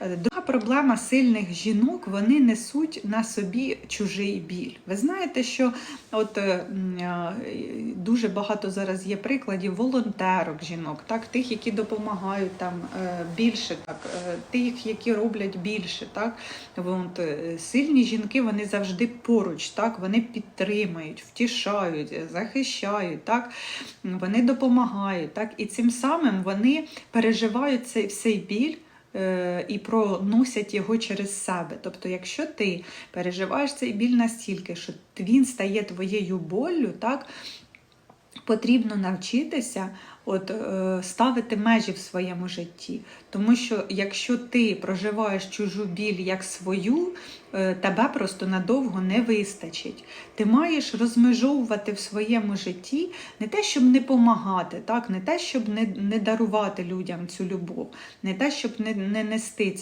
Друга проблема сильних жінок вони несуть на собі чужий біль. Ви знаєте, що от е, е, дуже багато зараз є прикладів волонтерок жінок, так тих, які допомагають там е, більше, так тих, які роблять більше, так От, сильні жінки вони завжди поруч, так вони підтримують, втішають, захищають, так вони допомагають, так і цим самим вони переживають цей всей біль. Е, І проносять його через себе. Тобто, якщо ти переживаєш цей біль настільки, що він стає твоєю боллю, так потрібно навчитися от, е, ставити межі в своєму житті. Тому що якщо ти проживаєш чужу біль як свою, е, тебе просто надовго не вистачить. Ти маєш розмежовувати в своєму житті не те, щоб не помагати, так? не те, щоб не, не дарувати людям цю любов, не те, щоб не, не нести це.